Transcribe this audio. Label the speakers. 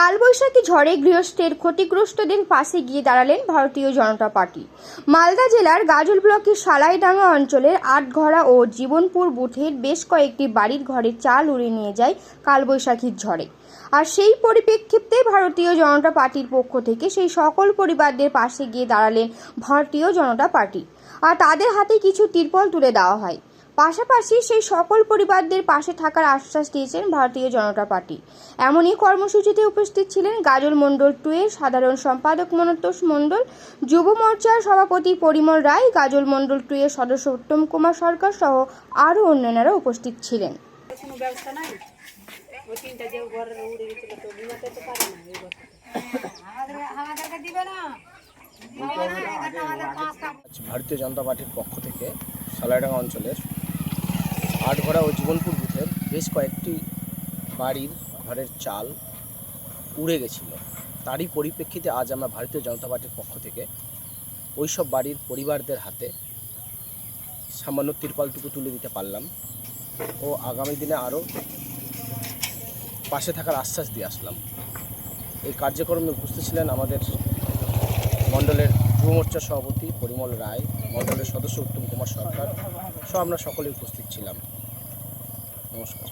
Speaker 1: কালবৈশাখী ঝড়ে গৃহস্থের ক্ষতিগ্রস্তদের পাশে গিয়ে দাঁড়ালেন ভারতীয় জনতা পার্টি। মালদা জেলার গাজল ব্লকের সালাইডাঙ্গা অঞ্চলের আটঘরা ও জীবনপুর বুথের বেশ কয়েকটি বাড়ির ঘরে চাল উড়ে নিয়ে যায় কালবৈশাখীর ঝড়ে। আর সেই পরিপ্রেক্ষিতে ভারতীয় জনতা পার্টির পক্ষ থেকে সেই সকল পরিবারদের পাশে গিয়ে দাঁড়ালেন ভারতীয় জনতা পার্টি। আর তাদের হাতে কিছু তিরপল তুলে দেওয়া হয়। পাশাপাশি সেই সকল পরিবারদের পাশে থাকার আশ্বাস দিয়েছেন ভারতীয় জনতা পার্টি। এমনই কর্মসূচিতে উপস্থিত ছিলেন গাজল মণ্ডল টু এর সাধারণ সম্পাদক মনতোষ মণ্ডল যুব মোর্চার সভাপতি পরিমল রায় গাজল মণ্ডল টু এর সদস্য উত্তম কুমার সরকার সহ আরও অন্যান্যরা উপস্থিত ছিলেন।
Speaker 2: ভারতীয় জনতা পার্টির পক্ষ থেকে সালাইডাঙ্গা অঞ্চলের আটঘরা ও জীবনপুর বুথের বেশ কয়েকটি বাড়ির ঘরের চাল উড়ে গেছিল। তারই পরিপ্রেক্ষিতে আজ আমরা ভারতীয় জনতা পার্টির পক্ষ থেকে ওইসব বাড়ির পরিবারদের হাতে সামান্য তিরপালটুকু তুলে দিতে পারলাম ও আগামী দিনে আরও পাশে থাকার আশ্বাস দিয়ে আসলাম। এই কার্যক্রমে উপস্থিত ছিলেন আমাদের মণ্ডলের যুব মোর্চার সভাপতি পরিমল রায়, মণ্ডলের সদস্য উত্তম কুমার সরকার, সহ আমরা সকলে উপস্থিত ছিলাম। নমস্কার।